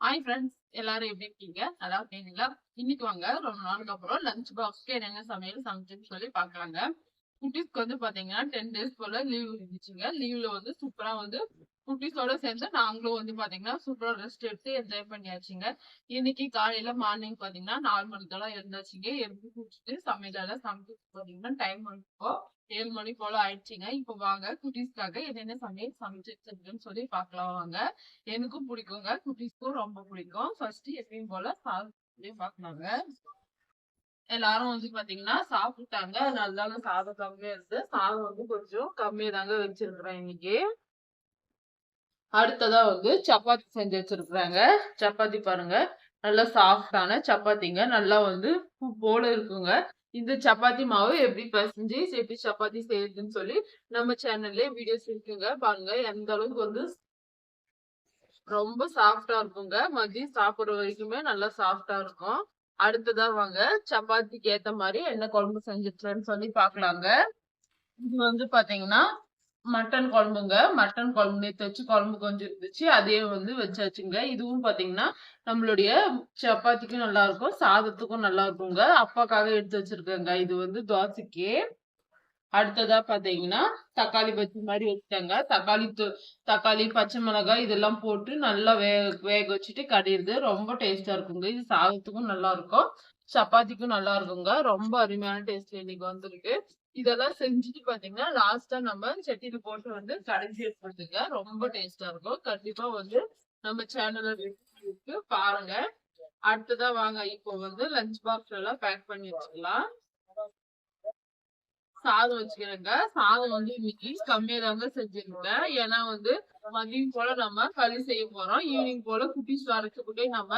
Hi friends எல்லாரும் எப்படி இருக்கீங்க? நல்லா இருக்கீங்களா இன்னைக்கு வாங்க ரொம்ப நாளுக்கு அப்புறம் லஞ்ச் பாக்ஸ்க்கு என்னென்ன சமையல் சமைச்சுன்னு சொல்லி பார்க்கலாங்க குட்டீஸ்க்கு வந்து பாத்தீங்கன்னா டென் டேஸ் போல லீவ் இருந்துச்சுங்க. லீவ்ல வந்து சூப்பரா வந்து குட்டீஸோட சேர்ந்து நாங்களும் வந்து பாத்தீங்கன்னா சூப்பரா ரெஸ்ட் எடுத்து என்ஜாய் பண்ணியாச்சுங்க. இன்னைக்கு காலையில மார்னிங் பாத்தீங்கன்னா நாலு மணிக்கெல்லாம் எழுந்தாச்சுங்க. எழுந்து குடிச்சிட்டு சமையலெல்லாம் சமைச்சு பாத்தீங்கன்னா டைம் இப்போ ஏழு மணி போல ஆயிடுச்சுங்க. இப்போ வாங்க குட்டீஸ்க்காக என்னென்ன சமையல் சமைச்சு வச்சிருக்குன்னு சொல்லி பார்க்கலாம் வாங்க. எனக்கும் பிடிக்குங்க. குட்டீஸ்க்கும் ரொம்ப பிடிக்கும். ஃபர்ஸ்ட் எப்பயும் போல சாதம் பார்க்கலாங்க எல்லாரும் வந்து பாத்தீங்கன்னா சாப்பிட்டாங்க. அதனால சாதம் கம்மியா இருந்து சாதம் வந்து கொஞ்சம் கம்மியா தாங்க வச்சிருக்கிறேன் இன்னைக்கு. அடுத்ததா வந்து சப்பாத்தி செஞ்சு வச்சிருக்கிறாங்க. சப்பாத்தி பாருங்க. நல்லா சாஃப்டான சப்பாத்திங்க. நல்லா வந்து பூ போல இருக்குங்க. இந்த சப்பாத்தி மாவு எப்படி பசஞ்சு எப்படி சப்பாத்தி செய்யுதுன்னு சொல்லி நம்ம சேனல்ல வீடியோஸ் இருக்குங்க. பாருங்க. எந்த அளவுக்கு வந்து ரொம்ப சாஃப்டா இருக்குங்க. மதியம் சாப்பிடுற வரைக்குமே நல்லா சாஃப்டா இருக்கும். அடுத்ததா வாங்க சப்பாத்திக்கு ஏத்த மாதிரி என்ன குழம்பு செஞ்சிட்டுன்னு சொல்லி பாக்கலாங்க. இது வந்து பாத்தீங்கன்னா மட்டன் குழம்புங்க. மட்டன் குழம்பு நேற்று வச்சு குழம்பு கொஞ்சம் இருந்துச்சு. அதே வந்து வச்சாச்சுங்க. இதுவும் பாத்தீங்கன்னா நம்மளுடைய சப்பாத்திக்கும் நல்லா இருக்கும் சாதத்துக்கும் நல்லா இருக்குங்க. அப்பாக்காக எடுத்து வச்சிருக்கேங்க. இது வந்து தோசைக்கு அடுத்ததா பாத்தீங்கன்னா தக்காளி பஜ்ஜி மாதிரி வச்சுட்டாங்க. தக்காளி தக்காளி பச்சை மிளகாய் இதெல்லாம் போட்டு நல்லா வேக வேக வச்சுட்டு கடிடுது ரொம்ப டேஸ்டா இருக்குங்க. இது சாதத்துக்கும் நல்லா இருக்கும். சப்பாத்திக்கும் நல்லா இருக்குங்க. ரொம்ப அருமையான டேஸ்ட்ல இன்னைக்கு வந்திருக்கு. இதெல்லாம் செஞ்சுட்டு பாத்தீங்கன்னா லாஸ்டா நம்ம சட்டியில போட்டு வந்து கடைஞ்சி எடுத்துங்க ரொம்ப டேஸ்டா இருக்கும். கண்டிப்பா வந்து நம்ம சேனல்ல பாருங்க. அடுத்ததா வாங்க. இப்போ வந்து லஞ்ச் பாக்ஸ் எல்லாம் பேக் பண்ணி வச்சுக்கலாம். சாதம் வச்சுக்கிறேங்க. சாதம் வந்து இன்னைக்கு கம்மியா தாங்க செஞ்சிருக்கேன் ஏன்னா வந்து மதியம் போல நம்ம களி செய்ய போறோம். ஈவினிங் போல குட்டிஸ் வரச்சுக்கிட்டே நம்ம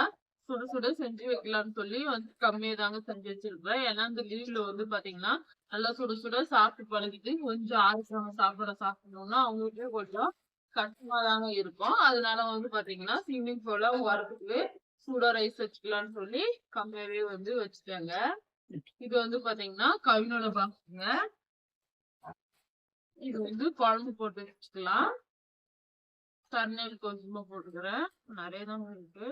சுட சுட செஞ்சு வைக்கலாம்னு சொல்லி வந்து கம்மியா தாங்க செஞ்சு வச்சிருக்கேன் ஏன்னா இந்த லீவ்ல வந்து பாத்தீங்கன்னா நல்லா சுட சுட சாப்பிட்டு பழகிட்டு கொஞ்சம் ஆரோக்கியமா சாப்பிட சாப்பிடணும்னா அவங்களுக்கே கொஞ்சம் கஷ்டமா தாங்க இருக்கும். அதனால வந்து பாத்தீங்கன்னா ஈவினிங் போல வரத்துக்கு சூட ரைஸ் வச்சுக்கலாம்னு சொல்லி கம்மியாவே வந்து வச்சுட்டாங்க. இது வந்து பாத்தீங்கன்னா கவினோட பாக்குங்க. இது வந்து குழம்பு போட்டு வச்சுக்கலாம். தண்ணீர் கொஞ்சமா போட்டுக்கிறேன். நிறைய தான் இருக்கு.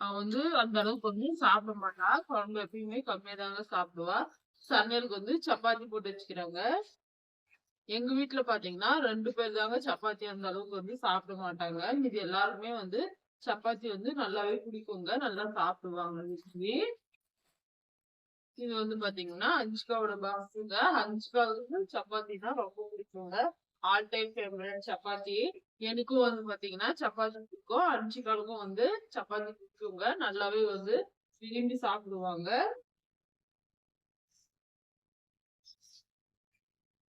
அவன் வந்து அந்த அளவுக்கு வந்து சாப்பிட மாட்டா. குழம்பு எப்பயுமே கம்மியா தாங்க சாப்பிடுவா. சமையலுக்கு வந்து சப்பாத்தி போட்டு வச்சுக்கிறாங்க. எங்க வீட்டுல பாத்தீங்கன்னா ரெண்டு பேர் தாங்க சப்பாத்தி அந்த அளவுக்கு வந்து சாப்பிட மாட்டாங்க. இது எல்லாருமே வந்து சப்பாத்தி வந்து நல்லாவே பிடிக்குங்க. நல்லா சாப்பிடுவாங்க வீட்லயே. இது வந்து பாத்தீங்கன்னா அஞ்சுக்காவோட பாக்ஸுங்க. அஞ்சுக்காவுக்கு சப்பாத்தி தான் ரொம்ப பிடிக்குங்க. ஆல் டைம் ஃபேவரட் சப்பாத்தி. எனக்கும் வந்து பாத்தீங்கன்னா சப்பாத்தி பிடிக்கும். அஞ்சுக்காலுக்கும் வந்து சப்பாத்தி பிடிக்குங்க. நல்லாவே வந்து விரும்பி சாப்பிடுவாங்க.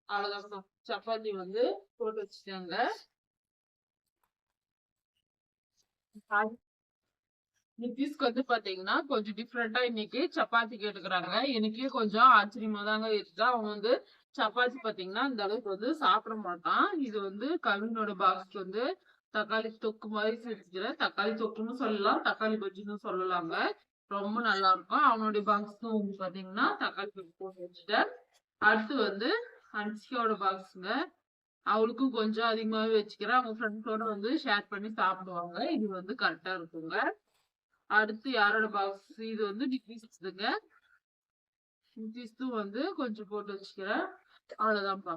அவ்வளவுதான். சப்பாத்தி வந்து போட்டு வச்சுட்டாங்க. நிதிஷ்க்கு வந்து பாத்தீங்கன்னா கொஞ்சம் டிஃப்ரெண்டா இன்னைக்கு சப்பாத்தி கேட்டுக்கிறாங்க. எனக்கே கொஞ்சம் ஆச்சரியமா தாங்க இருக்கு அவன் வந்து சப்பாத்தி பாத்தீங்கன்னா இந்த அளவுக்கு வந்து சாப்பிட மாட்டான். இது வந்து கவினோட பாக்ஸ் வந்து தக்காளி தொக்கு மாதிரி செஞ்சுக்கிறேன். தக்காளி தொக்குன்னு சொல்லலாம் தக்காளி பஜ்ஜின்னு சொல்லலாங்க. ரொம்ப நல்லா இருக்கும். அவனுடைய பாக்ஸும் வந்து பாத்தீங்கன்னா தக்காளி தொக்கு போட்டு வச்சுட்டேன். அடுத்து வந்து ஹன்சிகாவோட பாக்ஸுங்க அவளுக்கும் கொஞ்சம் அதிகமாவே வச்சுக்கிறேன். அவங்க ஃப்ரெண்ட்ஸோட வந்து ஷேர் பண்ணி சாப்பிடுவாங்க. இது வந்து கரெக்டா இருக்குங்க. அடுத்து யாரோட பாக்ஸ் இது வந்து நிக்கிஸ்துங்க நிக்கிஸ்தும் வந்து கொஞ்சம் போட்டு வச்சுக்கிறேன். அவ்வளோதான்ப்பா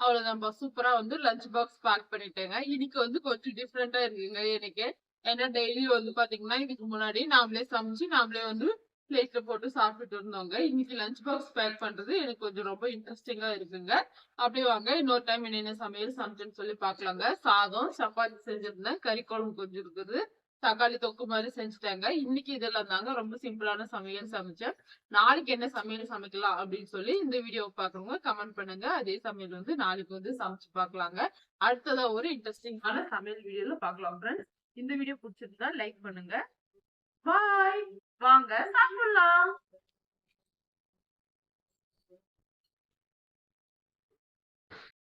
அவ்வளோதான்ப்பா சூப்பரா வந்து லஞ்ச் பாக்ஸ் பேக் பண்ணிட்டேங்க. இன்னைக்கு வந்து கொஞ்சம் டிஃப்ரெண்ட்டாக இருக்குங்க எனக்கு. ஏன்னா டெய்லி வந்து பாத்தீங்கன்னா இதுக்கு முன்னாடி நாமளே சமைச்சு நாமளே வந்து பிளேட்ல போட்டு சாப்பிட்டுட்டு இருந்தோங்க. இன்னைக்கு லஞ்ச் பாக்ஸ் பேக் பண்றது எனக்கு கொஞ்சம் ரொம்ப இன்ட்ரெஸ்டிங்கா இருக்குங்க. அப்படியே வாங்க இன்னொரு டைம் என்னென்ன சமையல் சமைச்சேன்னு சொல்லி பாக்கலாங்க சாதம் சப்பாத்தி செஞ்சிருந்தேன். கறி குழம்பு கொஞ்சம் இருக்குது. தக்காளி தொக்கு மாதிரி செஞ்சுட்டாங்க இன்னைக்கு இதெல்லாம் தாங்க ரொம்ப சிம்பிளான சமையல் சமைச்சேன். நாளைக்கு என்ன சமையல் சமைக்கலாம் அப்படின்னு சொல்லி இந்த வீடியோ பாக்குறவங்க கமெண்ட் பண்ணுங்க. அதே சமையல் வந்து நாளைக்கு வந்து சமைச்சு பார்க்கலாங்க. அடுத்ததா ஒரு இன்ட்ரெஸ்டிங்கான சமையல் வீடியோல பார்க்கலாம் ஃப்ரெண்ட்ஸ் இந்த வீடியோ பிடிச்சிருந்தா லைக் பண்ணுங்க. பாய் வாங்க சாப்பிடலாம்.